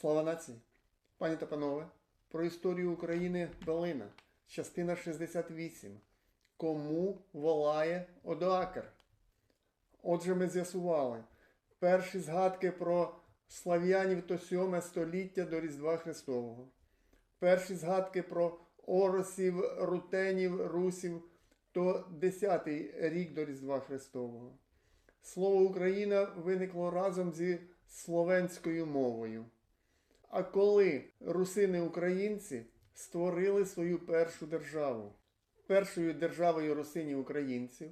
Слава нації! Пані та панове, про історію України Долина, частина 68. Кому волає Одоакр? Отже, ми з'ясували перші згадки про слав'янів то 7 століття до Різдва Христового. Перші згадки про оросів, рутенів, русів то 10 рік до Різдва Христового. Слово Україна виникло разом зі словенською мовою. А коли русини-українці створили свою першу державу, першою державою русинів-українців,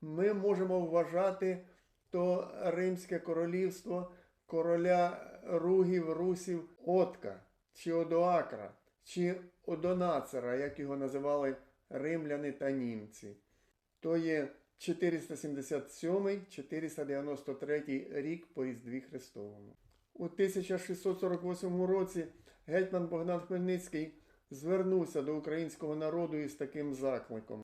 ми можемо вважати то Римське королівство короля Ругів, Русів Отка, чи Одоакра, чи Одонацера, як його називали римляни та німці. То є 477-493 рік по Різдві Христовому. У 1648 році гетьман Богдан Хмельницький звернувся до українського народу із таким закликом: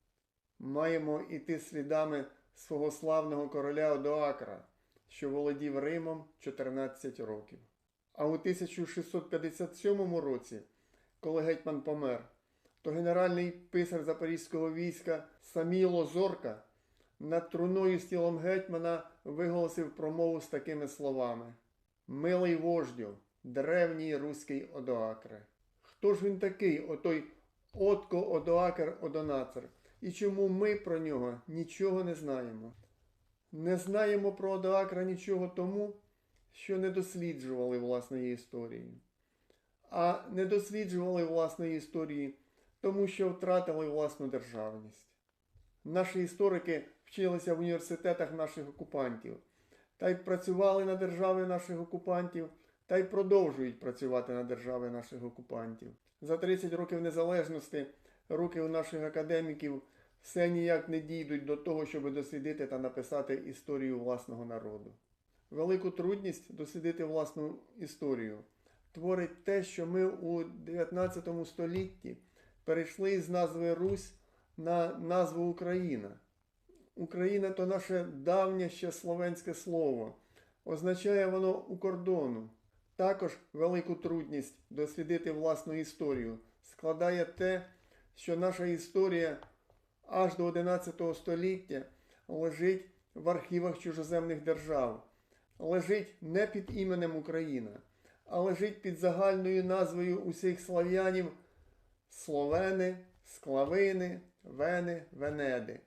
маємо іти слідами свого славного короля Одоакра, що володів Римом 14 років. А у 1657 році, коли гетьман помер, то генеральний писар запорізького війська Саміло Зорка над труною з тілом гетьмана виголосив промову з такими словами: Милий вождю, древній руський Одоакре. Хто ж він такий, отой Отко Одоакр Одонацер? І чому ми про нього нічого не знаємо? Не знаємо про Одоакра нічого тому, що не досліджували власної історії. А не досліджували власної історії, тому що втратили власну державність. Наші історики вчилися в університетах наших окупантів, та й працювали на держави наших окупантів, та й продовжують працювати на держави наших окупантів. За 30 років незалежності руки у наших академіків все ніяк не дійдуть до того, щоб дослідити та написати історію власного народу. Велику трудність дослідити власну історію творить те, що ми у 19 столітті перейшли з назви Русь на назву Україна. Україна то наше давнє ще словенське слово. Означає воно у кордону. Також велику трудність дослідити власну історію складає те, що наша історія аж до 11 століття лежить в архівах чужоземних держав, лежить не під іменем Україна, а лежить під загальною назвою усіх слав'янів Словени, Склавини, Вени, Венеди,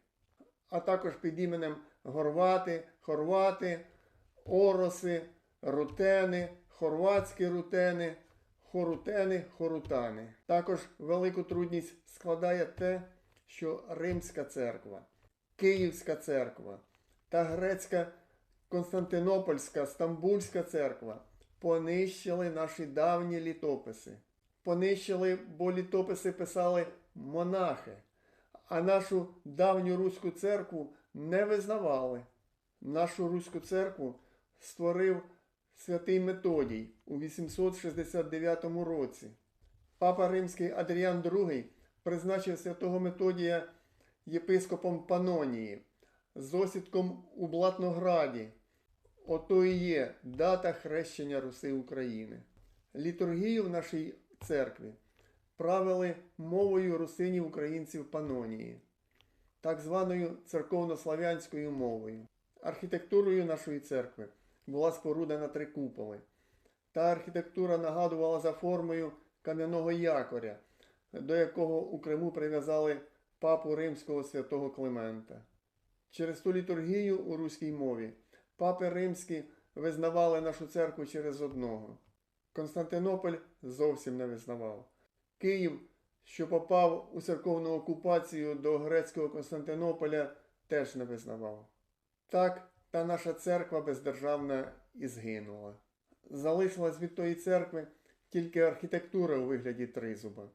а також під іменем Горвати, Хорвати, Ороси, Рутени, Хорватські рутени, Хорутени, Хорутани. Також велику трудність складає те, що Римська церква, Київська церква та грецька Константинопольська, Стамбульська церква понищили наші давні літописи. Понищили, бо літописи писали монахи, а нашу давню руську церкву не визнавали. Нашу руську церкву створив святий Методій у 869 році. Папа Римський Адріан II призначив святого Методія єпископом Панонії з осідком у Блатнограді. Ото і є дата хрещення Руси України. Літургію в нашій церкві правили мовою русинів українців Панонії, так званою церковнослав'янською мовою. Архітектурою нашої церкви була споруда на три куполи. Та архітектура нагадувала за формою кам'яного якоря, до якого у Криму прив'язали папу римського святого Климента. Через ту літургію у руській мові папи римські визнавали нашу церкву через одного. Константинополь зовсім не визнавав. Київ, що попав у церковну окупацію до грецького Константинополя, теж не визнавав. Так, та наша церква бездержавна і згинула. Залишилась від тої церкви тільки архітектура у вигляді тризуба.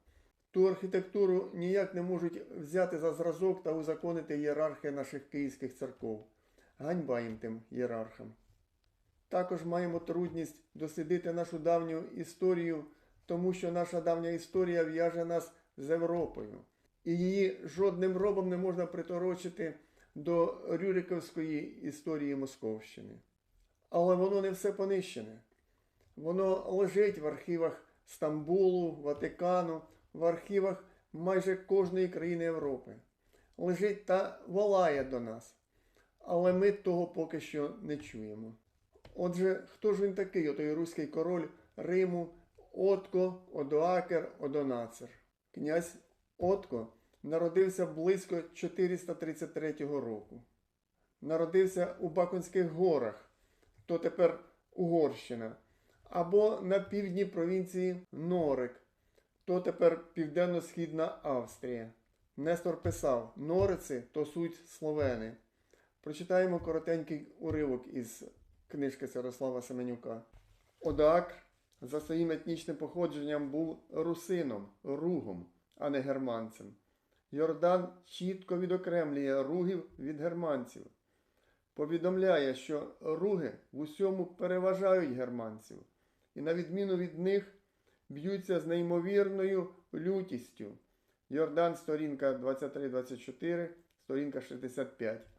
Ту архітектуру ніяк не можуть взяти за зразок та узаконити ієрархи наших київських церков. Ганьба їм тим ієрархам. Також маємо трудність дослідити нашу давню історію, тому що наша давня історія в'яже нас з Європою, і її жодним робом не можна приторочити до Рюриковської історії Московщини. Але воно не все понищене. Воно лежить в архівах Стамбулу, Ватикану, в архівах майже кожної країни Європи. Лежить та волає до нас. Але ми того поки що не чуємо. Отже, хто ж він такий, отой руський король Риму Отко Одоакер Одонацер? Князь Отко народився близько 433 року. Народився у Бакунських горах, то тепер Угорщина, або на півдні провінції Норик, то тепер Південно-Східна Австрія. Нестор писав: Нориці то суть словени. Прочитаємо коротенький уривок із книжки Святослава Семенюка. Одоакр за своїм етнічним походженням був русином, ругом, а не германцем. Йордан чітко відокремлює ругів від германців. Повідомляє, що руги в усьому переважають германців, і на відміну від них б'ються з неймовірною лютістю. Йордан, сторінка 23-24, сторінка 65.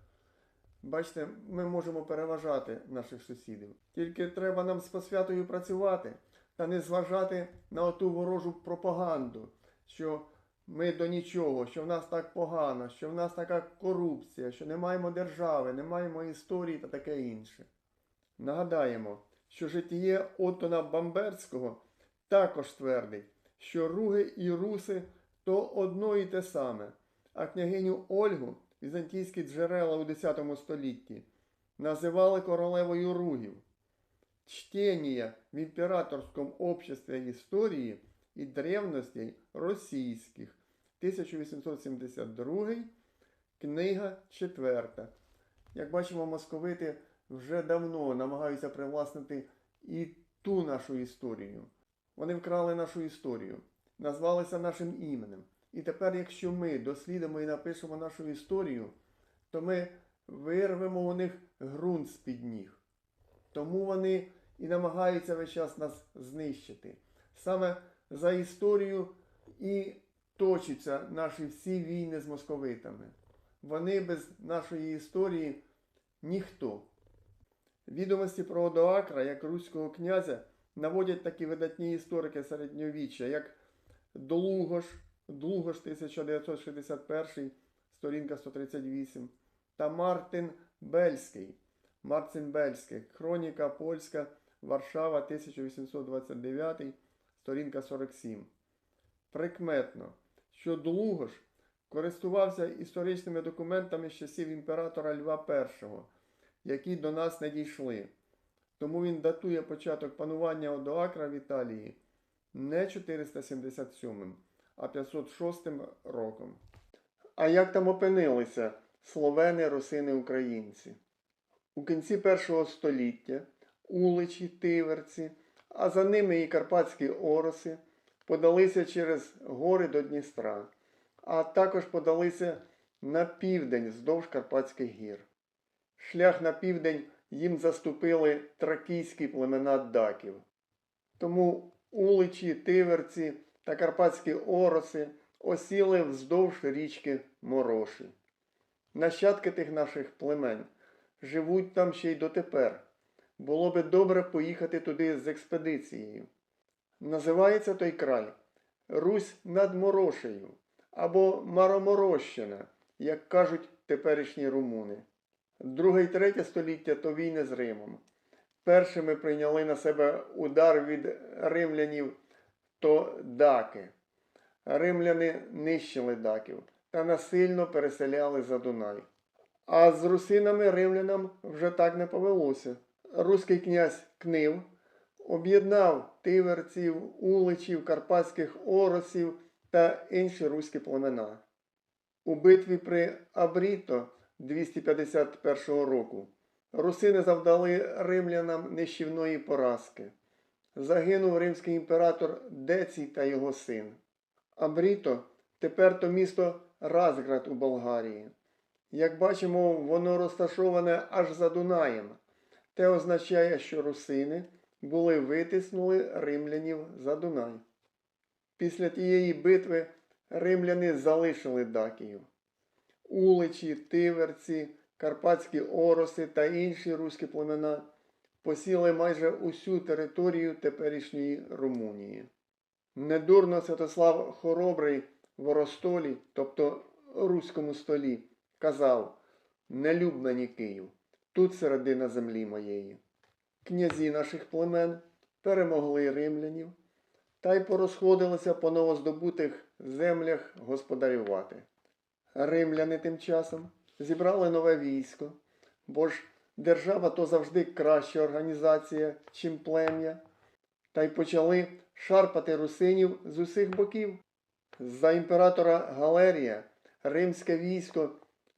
Бачите, ми можемо переважати наших сусідів. Тільки треба нам з посвятою працювати та не зважати на оту ворожу пропаганду, що ми до нічого, що в нас так погано, що в нас така корупція, що не маємо держави, не маємо історії та таке інше. Нагадаємо, що житіє Оттона Бамберського також твердить, що руги і руси то одно і те саме, а княгиню Ольгу візантійські джерела у X столітті називали королевою ругів. Чтение в імператорському обществі історії і древностей російських 1872, книга 4. Як бачимо, московити вже давно намагаються привласнити і ту нашу історію. Вони вкрали нашу історію, назвалися нашим іменем. І тепер, якщо ми дослідимо і напишемо нашу історію, то ми вирвемо у них ґрунт з-під ніг. Тому вони і намагаються весь час нас знищити. Саме за історію і точаться наші всі війни з московитами. Вони без нашої історії ніхто. Відомості про Одоакра як руського князя наводять такі видатні історики середньовіччя, як Долугош, Длугош 1961, сторінка 138, та Мартин Бельський, Марцин Бельський, Хроніка Польська, Варшава 1829, сторінка 47. Прикметно, що Длугош користувався історичними документами з часів імператора Льва І, які до нас не дійшли. Тому він датує початок панування Одоакра в Італії не 477, а 506 роком. А як там опинилися словени, русини, українці? У кінці першого століття уличі, тиверці, а за ними і карпатські ороси подалися через гори до Дністра, а також подалися на південь вздовж Карпатських гір. Шлях на південь їм заступили тракійські племена даків. Тому уличі, тиверці та карпатські ороси осіли вздовж річки Мороші. Нащадки тих наших племен живуть там ще й дотепер. Було би добре поїхати туди з експедицією. Називається той край Русь над Морошею або Мароморощина, як кажуть теперішні румуни. Друге і третє століття то війни з Римом. Першими прийняли на себе удар від римлянів то даки. Римляни нищили даків та насильно переселяли за Дунай. А з русинами римлянам вже так не повелося. Руський князь Книв об'єднав тиверців, уличів, карпатських оросів та інші руські племена. У битві при Абріто 251 року русини завдали римлянам нищівної поразки. Загинув римський імператор Децій та його син. Абріто тепер то місто Разград у Болгарії. Як бачимо, воно розташоване аж за Дунаєм. Те означає, що русини були витиснули римлянів за Дунай. Після тієї битви римляни залишили Дакію. Уличі, тиверці, карпатські ороси та інші руські племена посіли майже усю територію теперішньої Румунії. Недурно Святослав Хоробрий в Оростолі, тобто Руському столі, казав Не люб мені Київ, тут середина землі моєї. Князі наших племен перемогли римлянів та й порозходилися по новоздобутих землях господарювати. Римляни тим часом зібрали нове військо, бо ж держава то завжди краща організація, чим плем'я, та й почали шарпати русинів з усіх боків. За імператора Галерія римське військо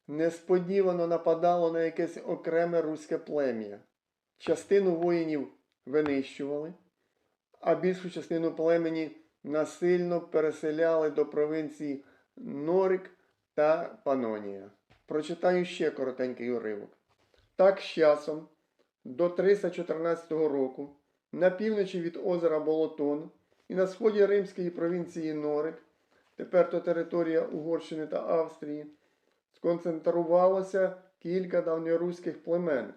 несподівано нападало на якесь окреме руське плем'я. Частину воїнів винищували, а більшу частину племені насильно переселяли до провінції Норик та Панонія. Прочитаю ще коротенький уривок. Так з часом, до 314 року, на півночі від озера Болотон і на сході римської провінції Норик, тепер то територія Угорщини та Австрії, сконцентрувалося кілька давньоруських племен,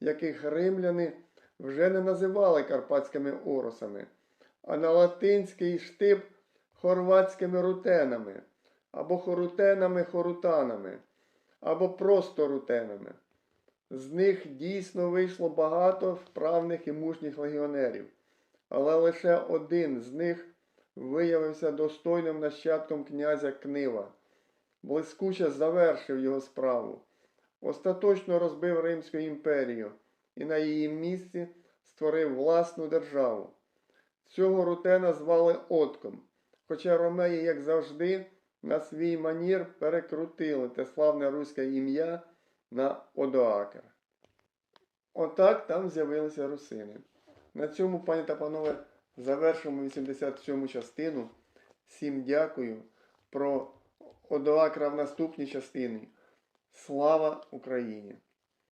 яких римляни вже не називали карпатськими оросами, а на латинський штиб хорватськими рутенами, або хорутенами-хорутанами, або просто рутенами. З них дійсно вийшло багато вправних і мужніх легіонерів, але лише один з них виявився достойним нащадком князя Книва, блискуче завершив його справу, остаточно розбив Римську імперію і на її місці створив власну державу. Цього рутена звали Отком, хоча ромеї, як завжди, на свій манір перекрутили те славне руське ім'я на Одоакер. Отак там з'явилися русини. На цьому, пані та панове, завершуємо 87 частину. Всім дякую. Про Одоакра в наступній частині. Слава Україні!